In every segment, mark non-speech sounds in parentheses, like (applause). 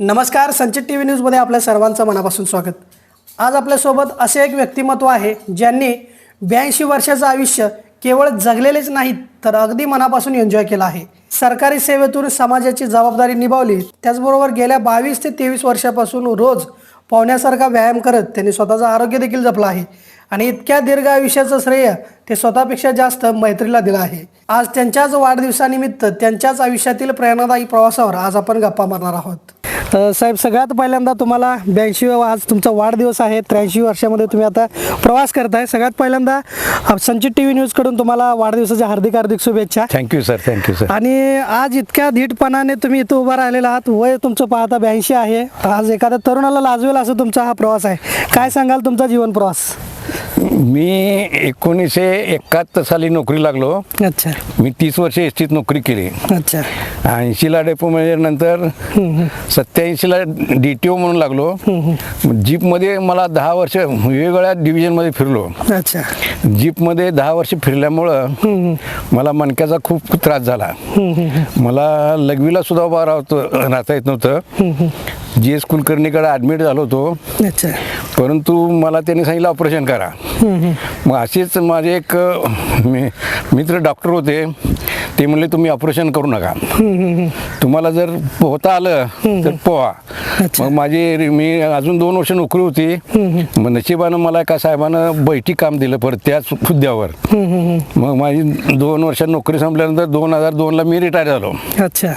नमस्कार संचित T V न्यूजमध्ये आपल्या सर्वांचं मनापासून स्वागत. आज आपल्यासोबत असे एक व्यक्तिमत्व आहे ज्यांनी ब्याऐंशी वर्षाचं आयुष्य केवळ जगलेलेच नाहीत तर अगदी मनापासून एन्जॉय केलं आहे. सरकारी सेवेतून समाजाची जबाबदारी निभावली त्याचबरोबर गेल्या बावीस ते तेवीस वर्षापासून रोज पाहुण्यासारखा व्यायाम करत त्यांनी स्वतःचं आरोग्य देखील जपलं आहे आणि इतक्या दीर्घ आयुष्याचं श्रेय ते स्वतःपेक्षा जास्त मैत्रीला दिलं आहे. आज त्यांच्याच वाढदिवसानिमित्त त्यांच्याच आयुष्यातील प्रेरणादायी प्रवासावर आज आपण गप्पा मारणार आहोत. साहेब सगळ्यात पहिल्यांदा तुम्हाला ब्याऐंशी आज तुमचा वाढदिवस आहे. त्र्याऐंशी वर्षामध्ये तुम्ही आता प्रवास करताय. सगळ्यात पहिल्यांदा संचित टी व्ही न्यूजकडून तुम्हाला वाढदिवसाच्या हार्दिक हार्दिक शुभेच्छा. थँक्यू सर थँक्यू सर आणि आज इतक्या धीटपणाने तुम्ही इथं उभा राहिलेला आहात. वय तुमचं पाहता ब्याऐंशी आहे. आज एखाद्या तरुणाला लाजवेल असं तुमचा हा प्रवास आहे. काय सांगाल तुमचा जीवन प्रवास? मी एकोणीसशे एकाहत्तर साली नोकरी लागलो. अच्छा. मी तीस वर्ष एस टीत नोकरी केली. अच्छा. ऐंशीला डेपो मॅनेजर नंतर सत्याऐंशीला डी टी ओ म्हणून लागलो. जीपमध्ये मला दहा वर्ष वेगवेगळ्या डिव्हिजनमध्ये फिरलो. अच्छा. जीपमध्ये दहा वर्ष फिरल्यामुळं मला मणक्याचा खूप त्रास झाला. मला लघवीला सुद्धा उभा राहतो राहता येत नव्हतं. जी एस कुलकर्णीकडे ॲडमिट झालो होतो. अच्छा. परंतु मला त्यांनी सांगितलं ऑपरेशन करा. मग असेच माझे एक मी- मित्र डॉक्टर होते. ते म्हणले तुम्ही ऑपरेशन करू नका. तुम्हाला जर पोहता आलं तर पोहा. मग माझी मी अजून दोन वर्ष नोकरी होती. मग नशिबानं मला एका साहेबानं बैठी काम दिलं परत त्याच हुद्द्यावर. मग माझी दोन वर्ष नोकरी संपल्यानंतर दोन हजार दोनला मी रिटायर झालो. अच्छा.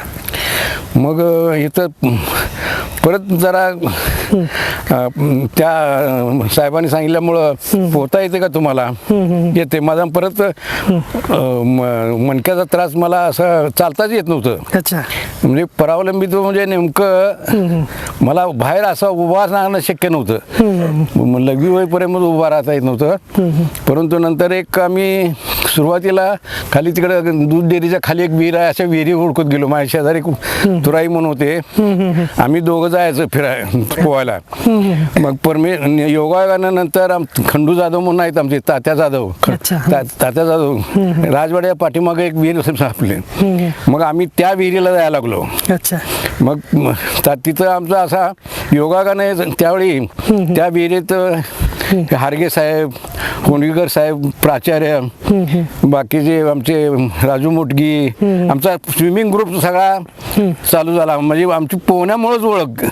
मग इथं परत जरा त्या साहेबांनी सांगितल्यामुळं पोहता येते का तुम्हाला? येते. माझा परत मणक्याचा त्रास मला असं चालताच येत नव्हतं. अच्छा. म्हणजे परावलंबित्व म्हणजे नेमकं मला बाहेर असं उभा राहणं शक्य नव्हतं. लघवी होईपर्यंत उभा राहता येत नव्हतं. परंतु नंतर एक आम्ही सुरुवातीला खाली तिकडे दूध डेअरीच्या खाली एक विहीर आहे अशा विहिरी हुडकत गेलो. माझ्या शेजारी तुराई म्हणून होते. आम्ही दोघं जायचं फिराय पोहायला मग परमे योगायोगानं नंतर खंडू जाधव म्हणून आहेत आमचे तात्या जाधव. तात्या जाधव. राजवाड्या पाठीमागे एक विहीर सापले. मग आम्ही त्या विहिरीला जायला लागलो. अच्छा. मग तिथं आमचा असा योगागाने त्यावेळी त्या विहिरीत हार्गे साहेब कोंडवीकर साहेब प्राचार्य बाकीचे आमचे राजू मोटगी आमचा स्विमिंग ग्रुप सगळा चालू झाला. म्हणजे आमची पोहण्यामुळेच ओळख.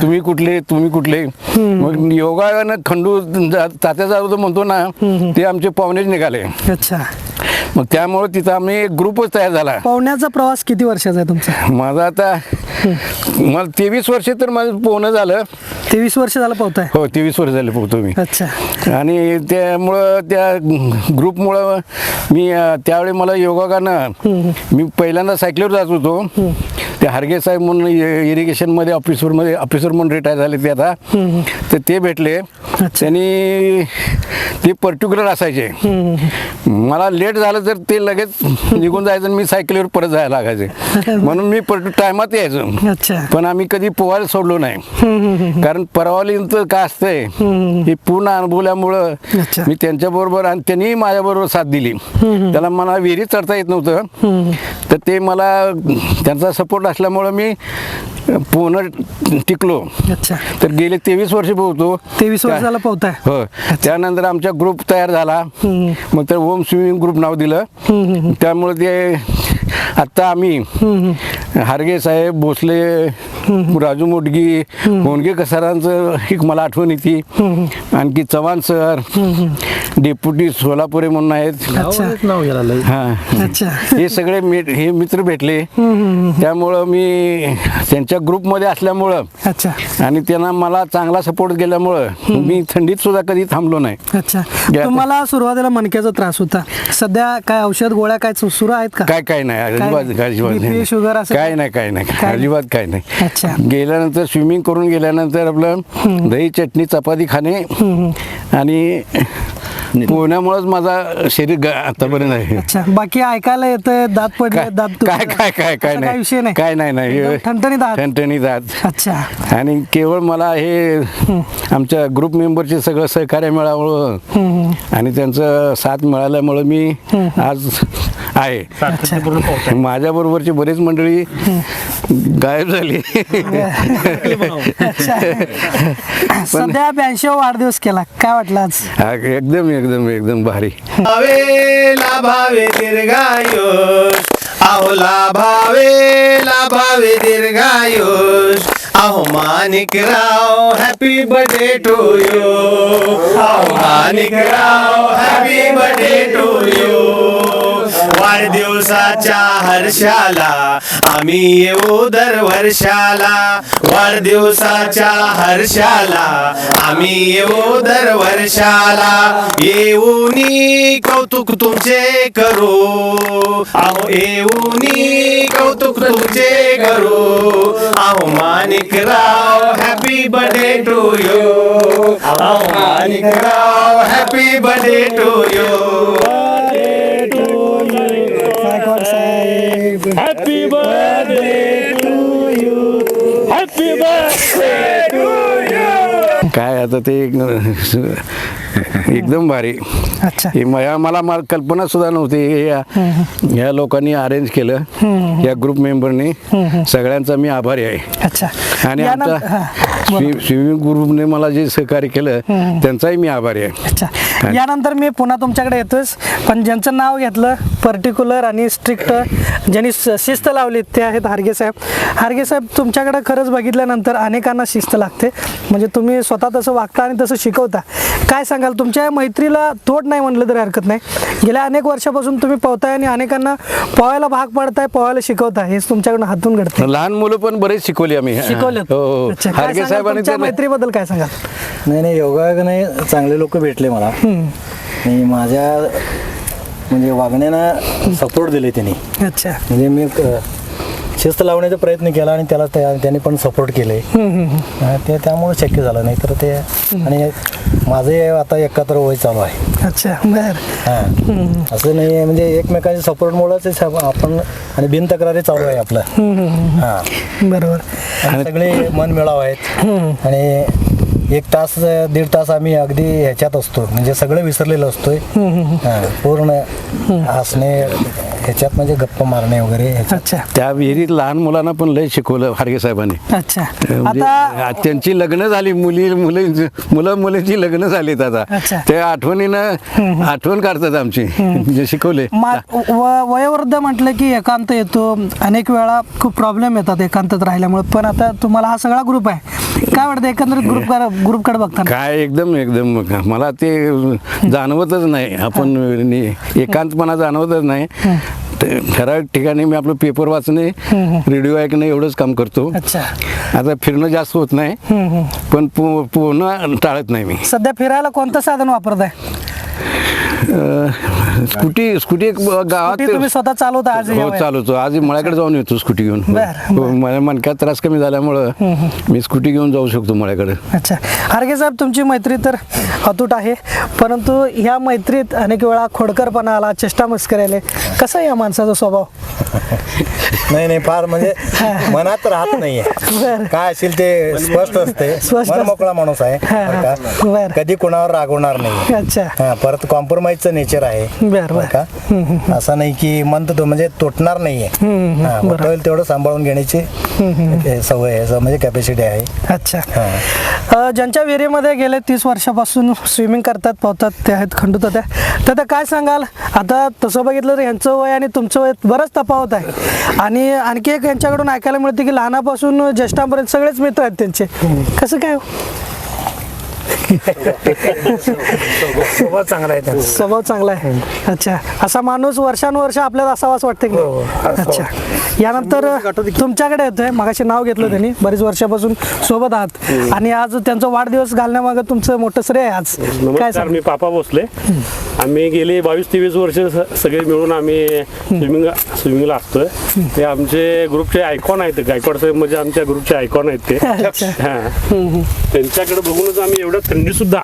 तुम्ही कुठले तुम्ही कुठले? मग योगानं खंडू तात्या जाधव म्हणतो ना ते आमचे पाहुणेच निघाले. अच्छा. मग त्यामुळे तिथं आम्ही एक ग्रुपच तयार झाला. पाहुण्याचा प्रवास किती वर्षाचा आहे तुमचा? माझं आता मला तेवीस वर्ष तर माझं पोहणं झालं. तेवीस वर्ष झालं पावताय हो तेवीस वर्ष झाले पोहतो मी. अच्छा. आणि त्यामुळं त्या ग्रुपमुळं मी अं, त्यावेळी मला योगागानं मी पहिल्यांदा सायकलीवर जात होतो. ते हार्गे साहेब म्हणून इ- इरिगेशनमध्ये ऑफिसरमध्ये ऑफिसर म्हणून रिटायर झाले ते आता. तर ते भेटले. त्यांनी ते पर्टिक्युलर असायचे. मला लेट झालं तर ते लगेच निघून जायचं आणि मी सायकलीवर परत जायला लागायचे. म्हणून मी टायमात यायचो. पण आम्ही कधी पोहायला सोडलो नाही. कारण परवालींचं काय असतंय हे पूर्ण अनुभवल्यामुळं. मी त्यांच्याबरोबर आणि त्यांनी माझ्याबरोबर साथ दिली. त्याला मला विहिरीत चढता येत नव्हतं. तर ते मला त्यांचा सपोर्ट असल्यामुळं मी पोहणं टिकलो. अच्छा. तर गेले तेवीस वर्ष पोहतो तेवीस वर्षाला पोहताय हो. त्यानंतर आमचा ग्रुप तयार झाला. मग तर ओम स्विमिंग ग्रुप नाव दिलं. त्यामुळे ते आत्ता आम्ही हार्गे साहेब भोसले राजू मोटगी होणगे सरांचं एक मला आठवण येते. आणखी चव्हाण सर. डेप्युटी सोलापुरे म्हणून आहेत. हा. अच्छा. हे सगळे मी हे मित्र भेटले. त्यामुळं मी त्यांच्या ग्रुपमध्ये असल्यामुळं अच्छा. आणि त्यांना मला चांगला सपोर्ट केल्यामुळं मी थंडीत सुद्धा कधी थांबलो नाही. अच्छा. तुम्हाला सुरुवातीला मणक्याचा त्रास होता. सध्या काय औषध गोळ्या काय सुरू आहेत का? काय काय नाही. अजिबात? अजिबात. शुगर असं काय? नाही काय नाही? अजिबात काय नाही. अच्छा. गेल्यानंतर स्विमिंग करून गेल्यानंतर आपलं दही चटणी चपाती खाणे आणि पोहण्यामुळेच माझा शरीर ग- आतापर्यंत आहे. अच्छा बाकी ऐकायला येतंय दात पडले काय दात काय तुटले. काय काय काय असा विषय नाही. नाही काय नाही नाही. एकदम ठणठणीत आहात. ठणठणीत आहात अच्छा. आणि केवळ मला हे आमच्या ग्रुप मेंबरचे सगळं सहकार्य मिळाल्यामुळं आणि त्यांचं साथ मिळाल्यामुळं मी आज आहे. आहे. माझ्या बरोबरची बरीच मंडळी गायब झाली. सध्या ब्याऐंशी वाढदिवस केला. काय वाटलं आज? एकदम एकदम एकदम भारी. भावे लाभावे दीर्घायुष. अहो लाभावे लाभावे दीर्घायुष. अहो Manikrao happy birthday to you अहो Manikrao happy birthday to you वाढदिवसाच्या हर्षाला. आम्ही येऊ दर वर्षाला. वाढदिवसाच्या हर्षाला. आम्ही येऊ दर वर्षाला. येऊनी कौतुक तुमचे करू. आहो येऊनी कौतुक तुमचे करू. आहो Manik Rao happy birthday to you आहो Manik Rao happy birthday to you happy birthday to you happy birthday to you काय आता ते एक- एकदम भारी. अच्छा. हे मला मला मला कल्पना सुद्धा नव्हती. हे या या लोकांनी अरेंज केलं. या ग्रुप मेंबरनी सगळ्यांचा मी आभारी आहे. अच्छा. आणि यानं- हा, स्वी- स्विमिंग ग्रुपने मला जे सहकार्य केलं त्यांचाही मी आभारी आहे. अच्छा. यानंतर मी पुन्हा तुमच्याकडे येतोच पण ज्यांचं नाव घेतलं पर्टिक्युलर आणि स्ट्रिक्ट ज्यांनी शिस्त लावली ते आहेत हार्गे साहेब. हार्गे साहेब तुमच्याकडे खरंच बघितल्यानंतर अनेकांना शिस्त लागते. म्हणजे तुम्ही स्वतः तसं वागता आणि तसं शिकवता. काय सांगाल? तुमच्या मैत्रीला तोड नाही म्हणलं तरी हरकत नाही. गेल्या अनेक वर्षापासून तुम्ही पोहताय आणि अनेकांना पोहायला भाग पडताय पोहायला शिकवताय. हेच तुमच्याकडनं हातून घडते लहान मुलं पण बरेच शिकवली आम्ही. शिकवलं साहेबांनी तुमच्या मैत्रीबद्दल काय सांगाल? नाही नाही योगाने चांगले लोक भेटले मला. आणि माझ्या म्हणजे वागण्यानं सपोर्ट दिले त्यांनी. अच्छा. म्हणजे मी शिस्त लावण्याचा प्रयत्न केला आणि त्याला त्या- त्याने पण सपोर्ट केले. अ, ते त्यामुळे शक्य झालं. नाही तर ते आणि माझे आता एकाहत्तर वय चालू आहे. अच्छा बर. हां. असं नाही आहे. म्हणजे एकमेकांच्या सपोर्टमुळेच आपण आणि बिनतक्रारी चालू आहे आपलं. हां. बरोबर. आणि सगळे मन मिळाव आहेत. आणि एक तास दीड तास आम्ही अगदी ह्याच्यात असतो. म्हणजे सगळं विसरलेलं असतोय. हा, पूर्ण हसणे ह्याच्यात म्हणजे गप्पा मारणे वगैरे ह्याच्यात. अच्छा. त्या विहिरीत लहान मुलांना पण लय शिकवलं हार्गे साहेबांनी. अच्छा. म्हणजे आता त्यांची लग्न झाली मुली मुली मुलं मुलींची लग्न झालीत अच्छा. आता ते आठवणीनं आठवण काढतात आमची. जे शिकवले. मा- व- वयोवृद्ध म्हटलं की एकांत येतो. अनेक वेळा खूप प्रॉब्लेम येतात एकांतात राहिल्यामुळे. पण आता तुम्हाला हा सगळा ग्रुप आहे. काय वाटतं एकंदरीत ग्रुप ग्रुपकडे बघताना? काय एकदम एकदम. मला ते जाणवतच नाही. आपण नि- एकांतपणा जाणवतच नाही. ते ठराविक ठिकाणी मी आपलं पेपर वाचणे रेडिओ ऐकणे एवढंच काम करतो. अच्छा. आता फिरणं जास्त होत नाही पण पो- पोहणं टाळत नाही मी. सध्या फिरायला कोणतं साधन वापरत आहे अं, स्कूटी स्कूटी एक गावात तुम्ही स्वतः चालवता आज हो? चालवतो आज मळ्याकडे जाऊन येतो स्कूटी घेऊन बरं, हो, माझ्या मणक्यात त्रास कमी झाल्यामुळं मी स्कूटी घेऊन जाऊ शकतो मळ्याकडे अच्छा हार्गे साहेब तुमची मैत्री तर अतूट आहे परंतु ह्या मैत्रीत अनेक वेळा खोडकरपणा आला चेष्टा मस्करी आले कसं आहे या माणसाचा स्वभाव नाही नाही फार म्हणजे मनात राहत नाहीये बरं. काय असेल ते स्पष्ट असते स्पष्ट मन असते. मोकळा माणूस आहे हा, बरं हा. का? बरं. कधी कोणावर रागवणार नाही अच्छा हा परत कॉम्प्रोमाइजचं नेचर आहे. बरं, बरं. का? असं नाही की मन तो म्हणजे तुटणार नाहीये. हा, होता होईल तेवढं सांभाळून घेण्याची हे सवय आहे म्हणजे कॅपॅसिटी आहे. अच्छा. हा. अ, ज्यांच्या विहिरीमध्ये गेले तीस वर्षापासून स्विमिंग करतात पोहतात ते आहेत खंडू त्या तर आता काय सांगाल? आता तसं बघितलं तर यांचं वय आणि तुमचं वय बरंच तफावत आहे. आणि आणखी एक यांच्याकडून ऐकायला मिळते की लहानापासून ज्येष्ठांपर्यंत सगळेच मित्र आहेत त्यांचे. कसं काय हो? स्वभाव चांगला आहे त्यांचा. स्वभाव चांगला आहे. अच्छा. असा माणूस वर्षानुवर्ष आपल्याला असावा असं वाटतं की अच्छा. यानंतर तुमच्याकडे येतोय. मागाशी नाव घेतलं त्यांनी. बरीच वर्षापासून सोबत आहात. आणि आज त्यांचा वाढदिवस घालण्यामागं तुमचं मोठं श्रेय आहे आज. काय नमस्कार सांग मी पापा भोसले. आम्ही गेली बावीस तेवीस वर्ष स- सगळे मिळून आम्ही स्विमिंग स्विमिंगला असतोय. ते आमचे ग्रुपचे आयकॉन आहेत. गायकवाड साहेब म्हणजे आमच्या ग्रुपचे आयकॉन आहेत ते. अच्छा. हा. त्यांच्याकडे बघूनच आम्ही एवढं थंडी सुद्धा.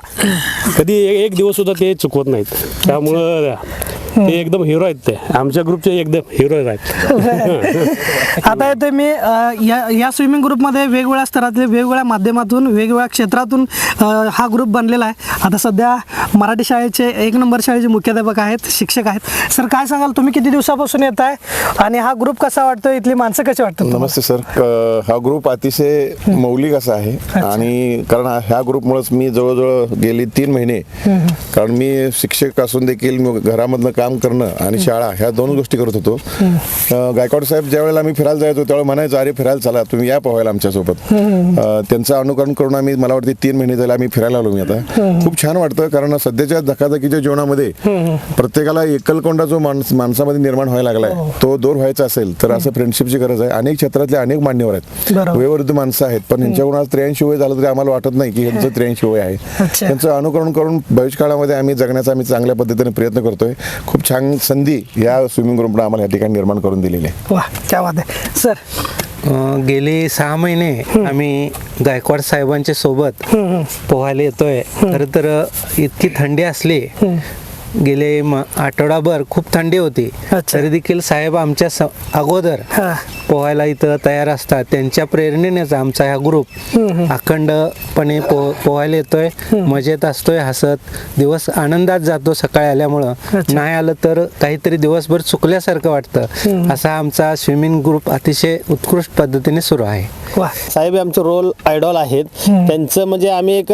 कधी एक दिवस सुद्धा ते चुकवत नाहीत. त्यामुळं ते एकदम हिरो आहेत ते. आमच्या ग्रुपचे एकदम हिरो आहेत. (laughs) आता अ, या या स्विमिंग ग्रुपमध्ये वेगवेगळ्या स्तरातले वेगवेगळ्या माध्यमातून वेगवेगळ्या क्षेत्रातून हा ग्रुप बनलेला आहे. आता सध्या मराठी शाळेचे एक नंबर शाळेचे मुख्याध्यापक आहेत शिक्षक आहेत. सर काय सांगाल? तुम्ही किती दिवसापासून येत आहे आणि हा ग्रुप कसा वाटतो इथली माणसं कशी वाटतात? नमस्ते सर हा ग्रुप अतिशय मौलिक असा आहे. आणि कारण ह्या ग्रुपमुळेच मी जवळजवळ गेली तीन महिने. कारण मी शिक्षक असून देखील घरामधनं काम करणं आणि शाळा ह्या दोन गोष्टी करत होतो. गायकवाड साहेब ज्या वेळेला आम्ही फिरायला जायचो त्यावेळेला म्हणायचो अरे फिरायला चला तुम्ही या पोहायला आमच्यासोबत त्यांचं अनुकरण करून आम्ही मला वाटते तीन महिने झाले आम्ही फिरायला आलो मी आता. खूप छान वाटतं कारण सध्याच्या धकाधकीच्या जीवनामध्ये प्रत्येकाला एकलकोंडा जो माणस माणसामध्ये निर्माण व्हायला लागलाय तो दूर व्हायचा असेल तर असं फ्रेंडशिपची गरज आहे. अनेक क्षेत्रातले अनेक मान्यवर आहेत. वयोवृद्ध माणसं आहेत पण यांच्याकडून आज त्र्याऐंशी वय झालं तरी आम्हाला वाटत नाही की यांचं त्र्याऐंशी वय आहे. त्यांचं अनुकरण करून भविष्यकाळामध्ये आम्ही जगण्याचा आम्ही चांगल्या पद्धतीने प्रयत्न करतोय. खूप छान संधी या स्विमिंग ग्रुपने आम्हाला या ठिकाणी निर्माण करून दिलेली आहे. वा क्या बात आहे. सर. अं, गेले सहा महिने आम्ही गायकवाड साहेबांच्या सोबत पोहायला येतोय. खरं तर इतकी थंडी असली गेले आठवडाभर खूप थंडी होती. तरी देखील साहेब आमच्या अगोदर. पोहायला इथं तयार असतात. त्यांच्या प्रेरणेनेच आमचा हा ग्रुप अखंडपणे पो पोहायला येतोय. मजेत असतोय हसत. दिवस आनंदात जातो सकाळी आल्यामुळं. नाही आलं तर काहीतरी दिवसभर चुकल्यासारखं वाटतं. असा आमचा स्विमिंग ग्रुप अतिशय उत्कृष्ट पद्धतीने सुरू आहे. साहेब आमचे रोल आयडॉल आहेत. त्यांचं म्हणजे आम्ही एक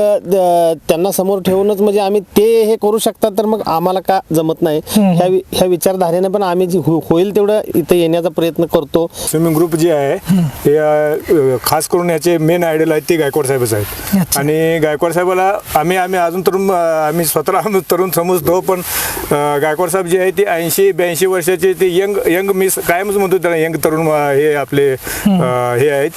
त्यांना समोर ठेवूनच म्हणजे आम्ही ते हे करू शकतात तर मग आम्हाला का जमत नाही? ह्या ह्या विचारधारेने पण आम्ही जी हो- होईल तेवढं इथे येण्याचा प्रयत्न करतो. स्विमिंग ग्रुप जे आहे हे खास करून याचे मेन आयडल आहेत ते गायकवाड साहेबच आहेत. आणि गायकवाड साहेबाला आम्ही आम्ही अजून तरुण आम्ही स्वतःला तरुण समजतो पण गायकवाड साहेब जे आहे ते ऐंशी ब्याऐंशी वर्षाचे ते यंग यंग मिस कायमच म्हणतो त्याला यंग तरुण हे आपले हे आहेत.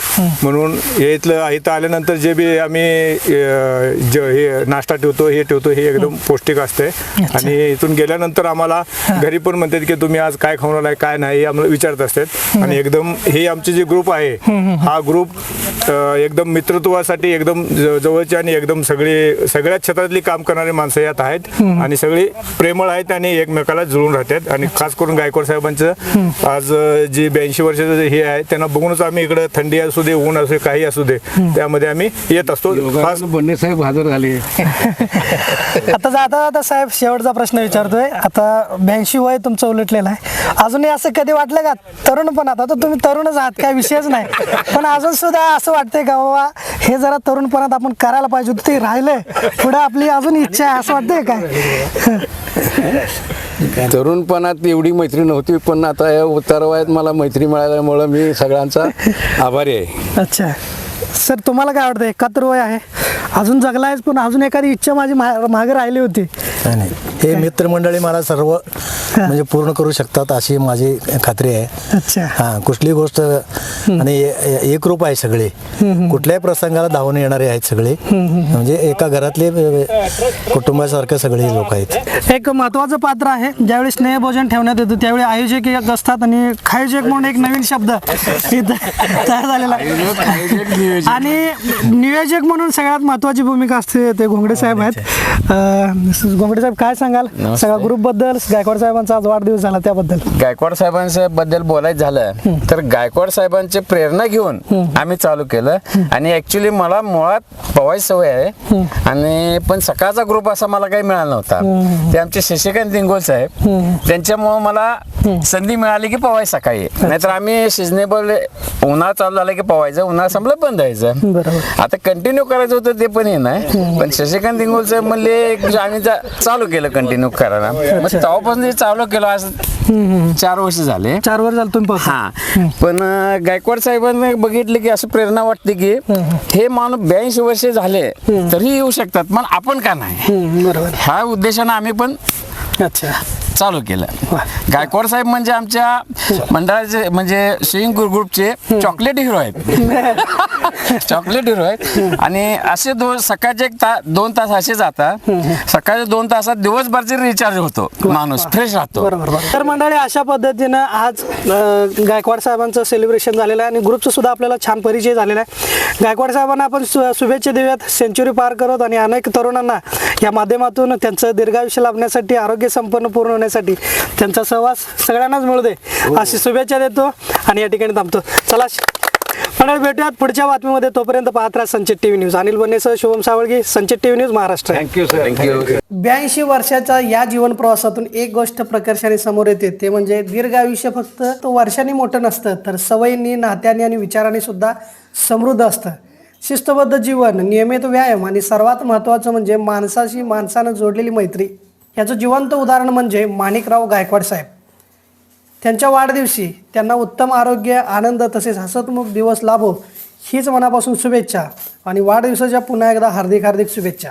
म्हणून हे इथलं इथं आल्यानंतर जे बी आम्ही अ, ज हे नाश्ता ठेवतो हे ठेवतो हे एकदम पौष्टिक असते आणि इथून गेल्यानंतर आम्हाला घरी पण म्हणतात की तुम्ही आज काय खाऊन आलाय काय नाही हे आम्हाला विचारत असतात. आणि एकदम हे आमचे जे ग्रुप आहे हा ग्रुप एकदम मित्रत्वासाठी एकदम ज- जवळचे आणि एकदम सगळे सगळ्या क्षेत्रातली काम करणारे माणसं यात आहेत. आणि सगळे प्रेमळ आहेत आणि एकमेकाला जुळून राहतात. आणि खास करून गायकवाड साहेबांचं आज अ, जे ब्याऐंशी वर्षाचं जे हे आहे त्यांना बघूनच आम्ही इकडे थंडी असू दे ऊन असू दे काही असू दे त्यामध्ये आम्ही येत असतो. खास बन्ने साहेब हजर झाले. (laughs) आता जाता जाता साहेब शेवटचा प्रश्न विचारतोय. आता ब्याऐंशी वय तुमचं उलटलेलं आहे. अजूनही असं कधी वाटलं का? तरुण पण आता तर तुम्ही तरुणच आहात काय विषयच नाही. पण अजून सुद्धा असं वाटतंय का बाबा हे जरा तरुणपणात आपण करायला पाहिजे होतं ते राहिलंय. पुढे आपली अजून इच्छा आहे असं वाटतंय काय? (laughs) (laughs) तरुणपणात एवढी मैत्री नव्हती पण आता या उतारवयात मला मैत्री मिळाल्यामुळं मी सगळ्यांचा आभारी आहे. अच्छा. सर तुम्हाला काय वाटतं? एकाहत्तर वय आहे. अजून जगलायच पण अजून एखादी इच्छा माझी मा- मागे राहिली होती. हे मित्रमंडळी मला सर्व म्हणजे पूर्ण करू शकतात अशी माझी खात्री आहे. अच्छा. हा कुठली गोष्ट आणि ए- ए- एकरूप आहे सगळे. कुठल्याही प्रसंगाला धावून येणारे आहेत सगळे. म्हणजे एका घरातले कुटुंबासारखे सगळे लोक आहेत. एक महत्वाचं पात्र आहे ज्यावेळी स्नेहभोजन ठेवण्यात येतं त्यावेळी आयोजक एक असतात आणि खायोजक म्हणून एक नवीन शब्द तयार झालेला आणि नियोजक म्हणून सगळ्यात महत्वाची भूमिका असते ते घोंगडे साहेब आहेत. अं, घोंगडे साहेब काय सांगाल? सगळ्या ग्रुपबद्दल गायकवाड साहेबांचा आज वाढदिवस झाला त्याबद्दल. गायकवाड साहेबांच्या बद्दल बोलायचं झालं तर गायकवाड साहेबांची प्रेरणा घेऊन आम्ही चालू केलं. आणि ऍक्च्युली मला मुळात पवायची सवय आहे. आणि पण सकाळचा ग्रुप असा मला काही मिळाला नव्हता. ते आमचे शशिकांत दिंगोल साहेब त्यांच्यामुळं मला संधी मिळाली की पवाय सकाळी. नाहीतर आम्ही सिजनेबल उन्हाळा चालू झाला की पवायचं उन्हाळा संपलं बंद व्हायचं. आता कंटिन्यू करायचं होतं ते पण हे नाही. पण शशिकांत दिंगोल साहेब म्हणले आम्ही चालू केलं कंटिन्यू करायला मग तेव्हापासून जे चालू केलं आज चार वर्ष झाले. चार वर झालं तुम्ही. हा. पण गायकवाड साहेबांनी बघितलं की असं प्रेरणा वाटते की हे माणूस ब्याऐंशी वर्ष झाले तरी येऊ शकतात पण आपण का नाही? बरोबर. ह्या उद्देशानं आम्ही पण अच्छा. चालू केलं. गायकवाड साहेब म्हणजे आमच्या मंडळाचे म्हणजे स्विंग ग्रुपचे चॉकलेट हिरो आहेत. चॉकलेट हिरो आहेत. आणि असे दोन सकाळचे एक तास दोन तास असे जातात. सकाळच्या दोन तासात दिवसभरचे रिचार्ज होतो. माणूस फ्रेश राहतो. बरोबर तर मंडळी अशा पद्धतीनं आज गायकवाड साहेबांचं सेलिब्रेशन झालेलं आहे. आणि ग्रुपचं सुद्धा आपल्याला छान परिचय झालेला आहे. गायकवाड साहेबांना आपण शुभेच्छा देऊयात. सेंचुरी पार करत आणि अनेक तरुणांना या माध्यमातून त्यांचं दीर्घायुष्य लाभण्यासाठी आरोग्य संपन्न पूर्ण होण्यासाठी करण्यासाठी त्यांचा सहवास सगळ्यांनाच मिळू दे. अशी शुभेच्छा देतो आणि या ठिकाणी थांबतो. चला मंडळ भेटूयात पुढच्या बातमीमध्ये. तोपर्यंत पाहत राहा Sanchit TV news. Anil बन्नेसह Shubham Savalgi Sanchit TV news Maharashtra. Thank you sir thank you ब्याऐंशी वर्षाच्या या जीवन प्रवासातून एक गोष्ट प्रकर्षाने समोर येते ते म्हणजे दीर्घ आयुष्य फक्त तो वर्षांनी मोठं नसतं तर सवयींनी नात्यांनी आणि विचारांनी सुद्धा समृद्ध असतं. शिस्तबद्ध जीवन नियमित व्यायाम आणि सर्वात महत्त्वाचं म्हणजे माणसाशी माणसानं जोडलेली मैत्री. याचं जिवंत उदाहरण म्हणजे माणिकराव गायकवाड साहेब. त्यांच्या वाढदिवशी त्यांना उत्तम आरोग्य आनंद तसेच हसतमुख दिवस लाभो हीच मनापासून शुभेच्छा आणि वाढदिवसाच्या पुन्हा एकदा हार्दिक हार्दिक शुभेच्छा.